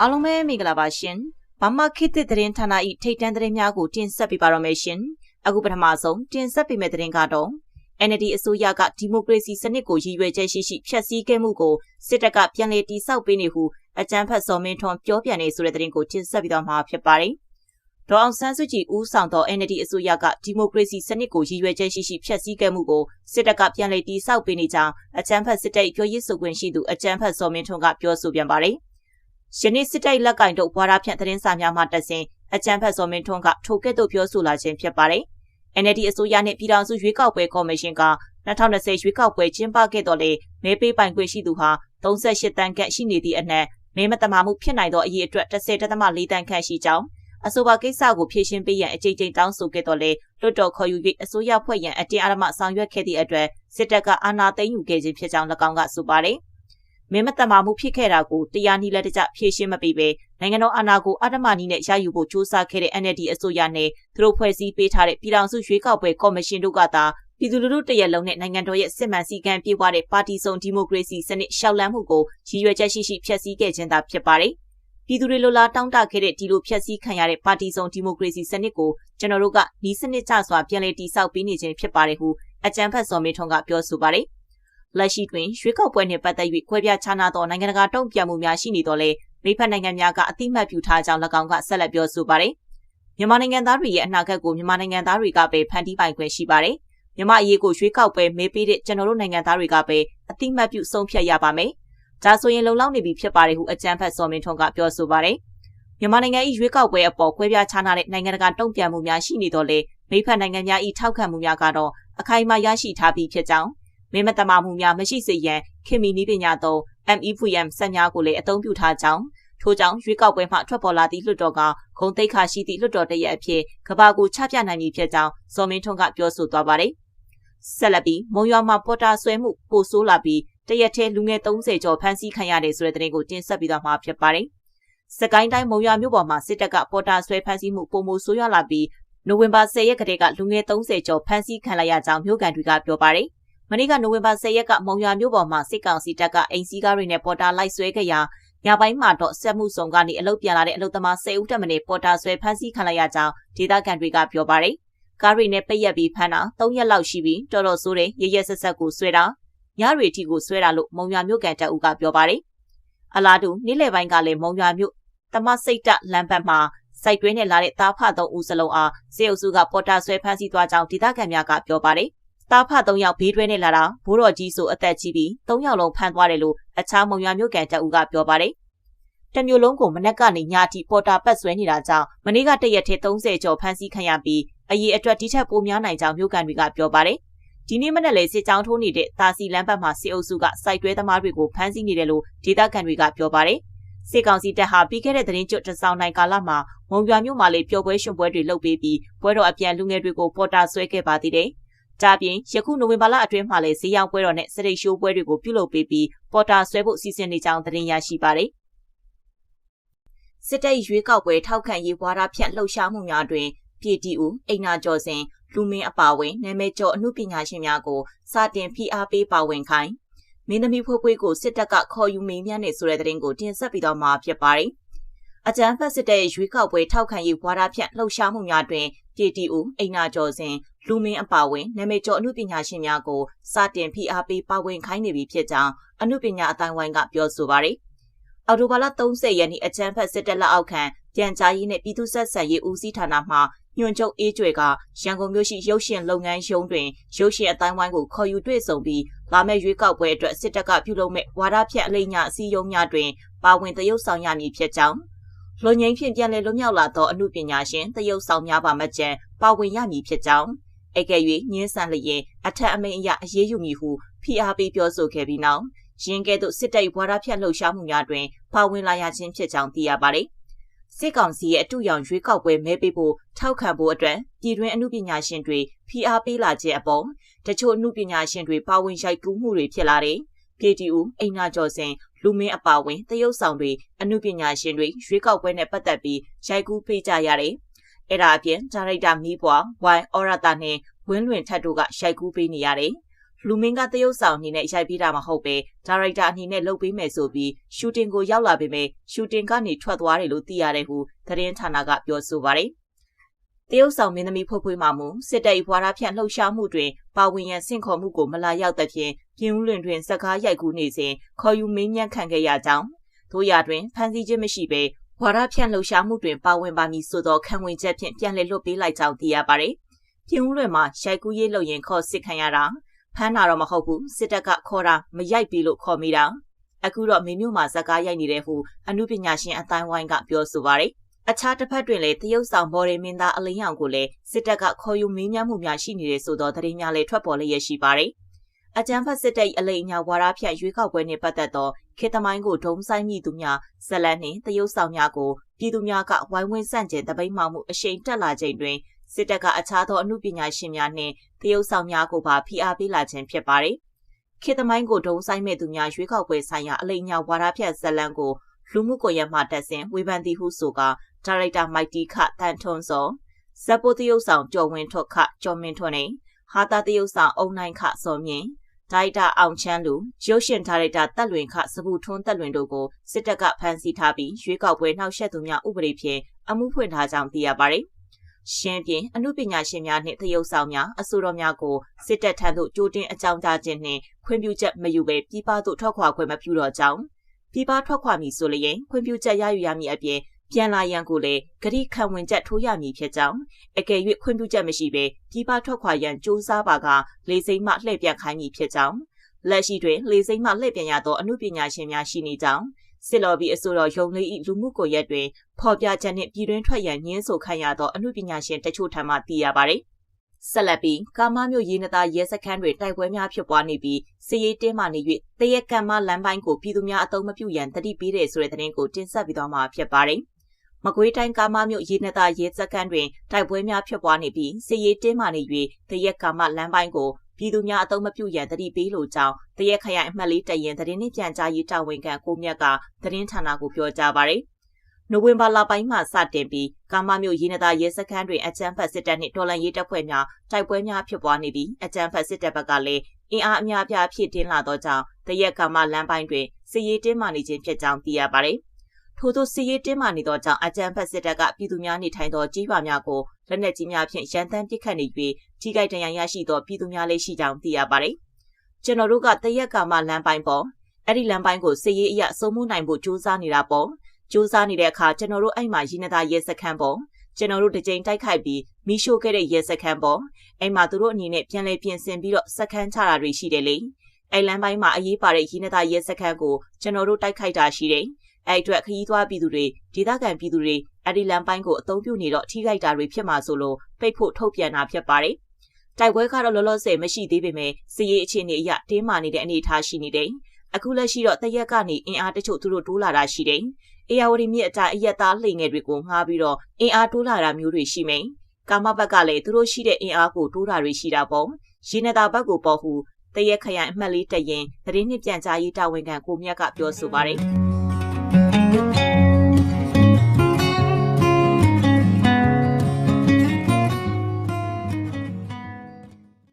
အားလုံးပဲမင်္ဂလာပါရှင်။ဘာမှခေတ်သစ်သတင်းဌာန၏ထိတ်တန့်သတင်းများကိုတင်ဆက်ပေးပါရမယ်ရှင်။အခုပထမဆုံးတင်ဆက်ပေးမယ့်သတင်းကတော့ NLD အစိုးရကဒီမိုကရေစီစနစ်ကိုရည်ရွယ်ချက်ရှိရှိဖျက်ဆီးခဲ့မှုကိုစစ်တပ်ကပြန်လည်တိစောက်ပေးနေဟုအကြမ်းဖက်စော်မင်းထွန်းပြောပြန်နေဆိုတဲ့သတင်းကိုတင်ဆက်ပေးသွားမှာဖြစ်ပါတယ်။ဒေါအောင်ဆန်းစုကြည်ဦးဆောင်သော NLD အစိုးရကဒီမိုကရေစီစနစ်ကိုရည်ရွယ်ချက်ရှိရှိဖျက်ဆီးခဲ့မှုကိုစစ်တပ်ကပြန်လည်တိစောက်ပေးနေကြောင်းအကြမ်းဖက်စစ်တပ်ပြောရေးဆိုခွင့်ရှိသူအကြမ်းဖက်စော်မင်းထွန်းကပြောဆိုပြန်ပါတယ်။ ယနေ့စစ်တပ်လက်ကင်တို့ဘွာရာဖြန့်သတင်းစာများမှတက်စဉ်အကြံဖက်စော်မင်းထွန်းကထိုကဲ့သို့ပြောဆိုလာခြင်းဖြစ်ပါတယ်။ NLD အစိုးရနှင့်ပြည်ထောင်စုရွေးကောက်ပွဲကော်မရှင်က2020ရွေးကောက်ပွဲကျင်းပခဲ့တော်လေမဲပေးပိုင်ခွင့်ရှိသူဟာ38တန်းခန့်ရှိနေသည့်အနက်မဲမတမာမှုဖြစ်နိုင်သောအရေးအတွက်10.4တန်းခန့်ရှိကြောင်းအဆိုပါကိစ္စကိုဖြေရှင်းပေးရန်အကြိမ်ကြိမ်တောင်းဆိုခဲ့တော်လေလွတ်တော်ခေါ်ယူ၍အစိုးရဖွဲ့ရန်အတင်းအဓမ္မဆောင်ရွက်ခဲ့သည့်အတွက်စစ်တပ်ကအာဏာသိမ်းယူခဲ့ခြင်းဖြစ်ကြောင်း၎င်းကဆိုပါတယ်။ မင်းမတမာမှုဖြစ်ခဲ့တာကိုတရားနည်းလက်တကျဖြေရှင်းမပေးပဲနိုင်ငံတော်အာဏာကိုအဓမ္မနည်းနဲ့ရယူဖို့ကြိုးစားခဲ့တဲ့ NLD အစိုးရနဲ့သူတို့ဖွဲ့စည်းပေးထားတဲ့ပြည်ထောင်စုရွေးကောက်ပွဲကော်မရှင်တို့ကသာပြည်သူလူထုတရက်လုံးနဲ့နိုင်ငံတော်ရဲ့စစ်မှန်စည်းကမ်းပြည့်ဝတဲ့ပါတီစုံဒီမိုကရေစီစနစ်ရှောက်လန်းမှုကိုရည်ရွယ်ချက်ရှိရှိဖျက်ဆီးခဲ့ခြင်းသာဖြစ်ပါတယ်။ပြည်သူတွေလိုလားတောင်းတခဲ့တဲ့ဒီလိုဖျက်ဆီးခံရတဲ့ပါတီစုံဒီမိုကရေစီစနစ်ကိုကျွန်တော်တို့ကဤစနစ်ကျစွာပြန်လည်တည်ဆောက်ပေးနေခြင်းဖြစ်ပါတယ်ဟုအကြံဖတ်စော်မေထွန်းကပြောဆိုပါတယ်။ လက်ရှိတွင်ရွေးကောက်ပွဲနှင့်ပတ်သက်၍ခွဲပြားခြားနားသောနိုင်ငံတကာတုံ့ပြန်မှုများရှိနေတော့လေမိဖက်နိုင်ငံများကအတိမတ်ပြုထားကြောင်း၎င်းကဆက်လက်ပြောဆိုပါတယ်။မြန်မာနိုင်ငံသားတွေရဲ့အနာဂတ်ကိုမြန်မာနိုင်ငံသားတွေကပဲဖန်တီးပိုင်ခွင့်ရှိပါတယ်။မြန်မာအရေးကိုရွေးကောက်ပွဲမေးပေးတဲ့ကျွန်တော်တို့နိုင်ငံသားတွေကပဲအတိမတ်ပြုဆုံးဖြတ်ရပါမယ်။ဒါဆိုရင်လုံလောက်နေပြီဖြစ်ပါတယ်ဟုအကြံဖက်စော်မင်းထွန်းကပြောဆိုပါတယ်။မြန်မာနိုင်ငံ၏ရွေးကောက်ပွဲအပေါ်ခွဲပြားခြားနားတဲ့နိုင်ငံတကာတုံ့ပြန်မှုများရှိနေတော့လေမိဖက်နိုင်ငံများ၏ထောက်ခံမှုများကတော့အခိုင်အမာရရှိထားပြီးဖြစ်ကြောင်း မင်းမတမာမှုများမရှိစေရန်ခင်မီနည်းပညာသုံး MEVM စက်များကိုလည်းအသုံးပြုထားကြောင်းထို့ကြောင့်ရွေးကောက်ပွဲမှထွက်ပေါ်လာသည့်လွှတ်တော်ကဂုံတိတ်ခါရှိသည့်လွှတ်တော်တရက်အဖြစ်ကဘာကိုချပြနိုင်မည်ဖြစ်ကြောင်းဇော်မင်းထွန်းကပြောဆိုသွားပါတယ်။ဆက်လက်ပြီးမုံရွာမှာပေါ်တာဆွဲမှုပိုဆိုးလာပြီးတရက်ထဲလူငယ်30ကျော်ဖမ်းဆီးခံရတယ်ဆိုတဲ့သတင်းကိုတင်ဆက်ပြီးတော့မှာဖြစ်ပါတယ်။စကိုင်းတိုင်းမုံရွာမြို့ပေါ်မှာစစ်တပ်ကပေါ်တာဆွဲဖမ်းဆီးမှုပုံမိုဆိုးရွားလာပြီးနိုဝင်ဘာ10ရက်ကတည်းကလူငယ်30ကျော်ဖမ်းဆီးခံလိုက်ရကြောင်းမြို့ကန်တွေကပြောပါတယ်။ မနေ့ကနိုဝင်ဘာ10ရက်ကမုံရွာမြို့ပေါ်မှာစစ်ကောင်စီတပ်ကအိမ်စီးကားတွေနဲ့ပေါ်တာလိုက်ဆွဲခဲ့ရာညပိုင်းမှာတော့ဆက်မှုဆောင်ကနေအလုတ်ပြန်လာတဲ့အလုတ်သမား10ဦးတက်မနေပေါ်တာဆွဲဖမ်းဆီးခံလိုက်ရကြောင်းဒေသခံတွေကပြောပါတယ်။ကားတွေနဲ့ပိတ်ရက်ပြီးဖမ်းတာ3ရက်လောက်ရှိပြီးတော်တော်ဆိုးတယ်ရရဆက်ဆက်ကိုဆွဲတာညတွေအထိကိုဆွဲတာလို့မုံရွာမြို့ကန်တပ်ဦးကပြောပါတယ်။အလားတူနေ့လယ်ပိုင်းကလည်းမုံရွာမြို့တမစိတ်တလမ်းဘက်မှာစိုက်တွင်းနဲ့လာတဲ့တားဖသုံးဦးစလုံးအားစေအုပ်စုကပေါ်တာဆွဲဖမ်းဆီးသွားကြောင်းဒေသခံများကပြောပါတယ်။ သားဖ၃ယောက်ဘေးတွဲနဲ့လာတာဘိုးတော်ကြီးဆိုအသက်ကြီးပြီး၃ယောက်လုံးဖမ်းသွားတယ်လို့အခြားမုံရွာမြို့ကန်တအူကပြောပါတယ်။တမျိုးလုံးကိုမနက်ကနေညအထိပေါ်တာပတ်ဆွဲနေတာကြောင့်မနေ့ကတရက်ထဲ30ကျော်ဖမ်းဆီးခံရပြီးအရေးအတွက်ဒီထက်ပိုများနိုင်ကြောင်းမြို့ကန်တွေကပြောပါတယ်။ဒီနေ့မနေ့လေစစ်ကြောင်းထိုးနေတဲ့တာစီလမ်းဘက်မှာစစ်အုပ်စုကစိုက်တွဲသမားတွေကိုဖမ်းဆီးနေတယ်လို့ဒေသခံတွေကပြောပါတယ်။စစ်ကောင်စီတပ်ဟာပြီးခဲ့တဲ့သတင်းကျွတ်တစောင်းနိုင်ကာလမှာမုံရွာမြို့မှာလေပျော်ပွဲရှင်ပွဲတွေလုပ်ပေးပြီးပွဲတော်အပြန်လူငယ်တွေကိုပေါ်တာဆွဲခဲ့ပါသေးတယ်။ ဒါပြင်ယခုနိုဝင်ဘာလအတွင်းမှာလည်းဈေးရောင်းပွဲတော်နဲ့စရိတ်ရှိုးပွဲတွေကိုပြုလုပ်ပေးပြီးပေါ်တာဆွဲဖို့စီစဉ်နေကြောင်းသတင်းရရှိပါတယ်။စစ်တပ်ရွေးကောက်ပွဲထောက်ခံရေးဝါဒဖြန့်လှုပ်ရှားမှုများတွင်ပြည်တီဦးအိနာကျော်စင်လူမင်းအပါဝင်နာမည်ကျော်အမှုပညာရှင်များကိုစတင်ဖိအားပေးပါဝင်ခိုင်းမင်းသမီးဖွေးဖွေးကိုစစ်တပ်ကခေါ်ယူမေးမြန်းနေဆိုတဲ့သတင်းကိုတင်ဆက်ပြီးတော့မှာဖြစ်ပါတယ်။အကြမ်းဖက်စစ်တပ်ရဲ့ရွေးကောက်ပွဲထောက်ခံရေးဝါဒဖြန့်လှုပ်ရှားမှုများတွင်ပြည်တီဦးအိနာကျော်စင် လူမင်းအပါဝင်နာမည်ကျော်အမှုပညာရှင်များကိုစတင်ဖိအားပေးပါဝင်ခိုင်းနေပြီဖြစ်ကြောင်းအမှုပညာအတိုင်းဝိုင်းကပြောဆိုပါတယ်။အော်တိုဘာလ30ရက်နေ့အချမ်းဖက်စစ်တပ်လက်အောက်ခံပြန်ကြားရေးနဲ့ပြည်သူ့ဆက်ဆံရေးဦးစီးဌာနမှညွှန်ချုပ်အေးကျွေကရန်ကုန်မြို့ရှိရုပ်ရှင်လုပ်ငန်းရုံးတွင်ရုပ်ရှင်အတိုင်းဝိုင်းကိုခေါ်ယူတွေ့ဆုံပြီးလာမယ့်ရွေးကောက်ပွဲအတွက်စစ်တပ်ကပြုလုပ်မဲ့ဝါဒဖြန့်အလိမ့်ညအစည်းအရုံးများတွင်ပါဝင်သရုပ်ဆောင်ရမည်ဖြစ်ကြောင်းလွန်ငင်းဖြင့်ပြန်လည်လွတ်မြောက်လာသောအမှုပညာရှင်သရုပ်ဆောင်များပါမကျန်ပါဝင်ရမည်ဖြစ်ကြောင်း အကယ်၍ညင်းဆန်လျင်အထက်အမိန်အရအရေးယူမည်ဟုဖိအားပေးပြောဆိုခဲ့ပြီးနောက်ရင်းကဲ့သို့စစ်တပ်ဝါဒဖြန့်လှုပ်ရှားမှုများတွင်ပါဝင်လာရခြင်းဖြစ်ကြောင်းသိရပါတယ်။စစ်ကောင်စီရဲ့အတူရောင်ရွေးကောက်ပွဲမဲပေးဖို့ထောက်ခံဖို့အတွက်ပြည်တွင်းအမှုပညာရှင်တွေဖိအားပေးလာခြင်းအပေါ်တချို့အမှုပညာရှင်တွေပါဝင်ရိုက်ကူးမှုတွေဖြစ်လာတယ်။ PTU အိမ်နာကျော်စင်လူမင်းအပါဝင်တရုတ်ဆောင်တွေအမှုပညာရှင်တွေရွေးကောက်ပွဲနဲ့ပတ်သက်ပြီးရိုက်ကူးပေးကြရတယ် အဲ့ဒါအပြင်ဒါရိုက်တာမီးပွားဝိုင်အော်ရတာနဲ့ဝင်းလွင်ထက်တို့ကရိုက်ကူးပေးနေရတယ်လူမင်းကတရုတ်ဆောင်အနေနဲ့ရိုက်ပေးတာမဟုတ်ပဲဒါရိုက်တာအနေနဲ့လုပ်ပေးမယ်ဆိုပြီးရှူတင်ကိုရောက်လာပေမဲ့ရှူတင်ကနေထွက်သွားတယ်လို့သိရတယ်ဟုသတင်းဌာနကပြောဆိုပါတယ်။တရုတ်ဆောင်မင်းသမီးဖွဖွေးမှမူစစ်တပ်ဘွာရာဖြန့်လှုပ်ရှားမှုတွင်ပါဝင်ရန်ဆင့်ခေါ်မှုကိုမလာရောက်သဖြင့်ပြင်းဦးလွင်တွင်စကားရိုက်ကူးနေစဉ်ခေါ်ယူမင်းမြန်းခံခဲ့ရကြောင်းတို့ရတွင်ဖန်ဆီးခြင်းမရှိဘဲ ဝါရဖြန့်လှုပ်ရှားမှုတွင်ပါဝင်ပါမည်ဆိုသောခံဝင်ချက်ဖြင့်ပြန်လည်လွတ်ပေးလိုက်ကြောင်းသိရပါတယ်။ပြင်းဦးလွင်မှာရိုက်ကူးရေးလုပ်ရင်ခေါ်စစ်ခံရတာဖမ်းတာတော့မဟုတ်ဘူးစစ်တပ်ကခေါ်တာမရိုက်ပြီလို့ခေါ်မိတာအခုတော့မင်းမျိုးမှာဇက်ကားရိုက်နေတဲ့ဟုအမှုပညာရှင်အတိုင်းဝိုင်းကပြောဆိုပါတယ်အခြားတစ်ဖက်တွင်လည်းတရုတ်ဆောင်ဘော်ရီမင်းသားအလင်းရောင်ကိုလည်းစစ်တပ်ကခေါ်ယူမင်းများမှုများရှိနေတဲ့ဆိုသောသတင်းများလည်းထွက်ပေါ်လျက်ရှိပါတယ် အကြံဖတ်စစ်တပ်အလိအညာဝါရဖြတ်ရွေးကောက်ပွဲနှင့်ပတ်သက်သောခေတမိုင်းကိုဒုံဆိုင်မိသူများဇလန်နှင့်တရုတ်ဆောင်များကိုပြည်သူများကဝိုင်းဝန်းဆန့်ကျင်တပိတ်မှောက်မှုအရှိန်တက်လာချိန်တွင်စစ်တပ်ကအခြားသောအမှုပညာရှင်များနှင့်တရုတ်ဆောင်များကိုပါဖိအားပေးလာခြင်းဖြစ်ပါတယ်။ခေတ်သမိုင်းကိုဒုံဆိုင်မဲ့သူများရွေးကောက်ပွဲဆိုင်ရာအလိညာဝါဒဖြတ်ဇလံကိုလူမှုကွန်ရက်မှတက်ဆင်ဝေဖန်သည်ဟုဆိုကဒါရိုက်တာမိုက်တီခတန်ထွန်းစောဇက်ပိုတရုတ်ဆောင်ကျော်ဝင်းထွတ်ခကျော်မင်းထွန်းနေဟာတာတရုတ်ဆောင်အုံနိုင်ခစောမြင့် ဒါရိုက်တာအောင်ချမ်းလူရုပ်ရှင်ဒါရိုက်တာတက်လွင်ခစပူထွန်းတက်လွင်တို့ကိုစစ်တပ်ကဖမ်းဆီးထားပြီးရွေးကောက်ပွဲနှောက်ယှက်သူများဥပဒေဖြင့်အမှုဖွင့်ထားကြောင်းသိရပါတယ်ရှင်းပြအမှုပညာရှင်များနှင့်သရုပ်ဆောင်များအဆိုတော်များကိုစစ်တပ်ထံသို့ကြိုတင်အကြောင်းကြားခြင်းနှင့်ခွင့်ပြုချက်မယူဘဲပြည်ပသို့ထွက်ခွာခွင့်မပြုတော့ကြောင်းပြည်ပထွက်ခွာမည်ဆိုလျင်ခွင့်ပြုချက်ရယူရမည်အပြင် ပြန်လာရန်ကိုလည်းဂရိခံဝင်ချက်ထိုးရမည်ဖြစ်ကြောင်းအကယ်၍ခွင့်ပြုချက်မရှိဘဲပြည်ပထွက်ခွာရန်စ조사ပါကလေစိမ့်မှလှည့်ပြန်ခိုင်းမည်ဖြစ်ကြောင်းလက်ရှိတွင်လေစိမ့်မှလှည့်ပြန်ရသောအမှုပညာရှင်များရှိနေကြောင်းစစ်လော်ဘီအဆိုတော်ယုံလေးဤလူမှုကွန်ရက်တွင်ဖော်ပြချက်နှင့်ပြည်တွင်းထွက်ရန်ညှင်းဆိုခံရသောအမှုပညာရှင်တချို့ထံမှသိရပါသည်ဆက်လက်ပြီးကာမမျိုးရေးနသားရဲစခန်းတွေတိုက်ပွဲများဖြစ်ပွားနေပြီးစစ်ရေးတင်းမာနေ၍တရက်ကံမလမ်းပိုင်းကိုပြည်သူများအုံမပြုရန်တတိပေးတယ်ဆိုတဲ့သတင်းကိုတင်ဆက်ပြီးတော့မှာဖြစ်ပါတယ်။ မကွေးတိုင်းကာမမျိုးရေးနသားရဲစခန်းတွင်တိုက်ပွဲများဖြစ်ပွားနေပြီးစစ်ရေးတင်းမာနေ၍တရက်ကံမလမ်းပိုင်းကိုပြည်သူများအသုံးမပြုရန်တတိပေးလိုကြောင်းတရက်ခရိုင်အမှတ်လေးတရင်သတင်းနှင့်ပြန်ကြားရေးတာဝန်ခံကိုမြတ်ကသတင်းဌာနကိုပြောကြားပါရယ်နိုဝင်ဘာလပိုင်းမှာစတင်ပြီးကာမမျိုးရင်းနသားရဲစခန်းတွင်အကြမ်းဖက်စစ်တပ်နှင့်တော်လှန်ရေးတပ်ဖွဲ့များတိုက်ပွဲများဖြစ်ပွားနေပြီးအကြမ်းဖက်စစ်တပ်ဘက်ကလည်းအင်အားအများအပြားဖြည့်တင်းလာသောကြောင့်တရက်ကာမလမ်းပိုင်းတွင်စစ်ရေးတင်းမာနေခြင်းဖြစ်ကြောင်းသိရပါရယ် ထို့သောစစ်ရေးတင်းမာနေသောကြောင့်အကြံဖက်စစ်တပ်ကပြည်သူများနေထိုင်သောကြီးပါများကိုလက်နက်ကြီးများဖြင့်ရန်တမ်းပစ်ခတ်နေ၍ထိခိုက်ဒဏ်ရာရရှိသောပြည်သူများလည်းရှိကြောင်းသိရပါတယ်။ကျွန်တော်တို့ကတရက်ကာမလမ်းပိုင်းပေါ်အဲ့ဒီလမ်းပိုင်းကိုစစ်ရေးအရစုံမှုနိုင်ဖို့ကြိုးစားနေတာပေါ့။ကြိုးစားနေတဲ့အခါကျွန်တော်တို့အဲ့မှာရင်းနှသားရဲစခန်းပေါ့။ကျွန်တော်တို့တစ်ကြိမ်တိုက်ခိုက်ပြီးမိရှို့ခဲ့တဲ့ရဲစခန်းပေါ့။အဲ့မှာသူတို့အနေနဲ့ပြန်လည်ပြင်ဆင်ပြီးတော့စခန်းချတာတွေရှိတယ်လေ။အဲ့လမ်းပိုင်းမှာအရေးပါတဲ့ရင်းနှသားရဲစခန်းကိုကျွန်တော်တို့တိုက်ခိုက်တာရှိတယ်။ အဲ့အတွက်ခရီးသွားပြည်သူတွေဒေသခံပြည်သူတွေအဲ့ဒီလမ်းပိုင်းကိုအသုံးပြုနေတော့ထိခိုက်တာတွေဖြစ်မှာဆိုလို့ပိတ်ဖို့ထုတ်ပြန်တာဖြစ်ပါတယ်။တိုက်ပွဲကတော့လောလောဆယ်မရှိသေးပေမဲ့စီရေးအခြေအနေအရတင်းမာနေတဲ့အနေအထားရှိနေတယ်။အခုလက်ရှိတော့တရက်ကနေအင်အားတချို့သူတို့တိုးလာတာရှိတယ်။အေယာဝတီမြစ်အတိုင်းအရက်သားလှိမ်ငယ်တွေကိုငှားပြီးတော့အင်အားတိုးလာတာမျိုးတွေရှိမယ်။ကာမဘက်ကလည်းသူတို့ရှိတဲ့အင်အားကိုတိုးတာတွေရှိတာပေါ့။ရေနတာဘက်ကိုပေါ့ဟုတရက်ခရိုင်အမှတ်လေးတရင်သတင်းနှင့်ပြန်ကြားရေးတာဝန်ခံကိုမြတ်ကပြောဆိုပါတယ်။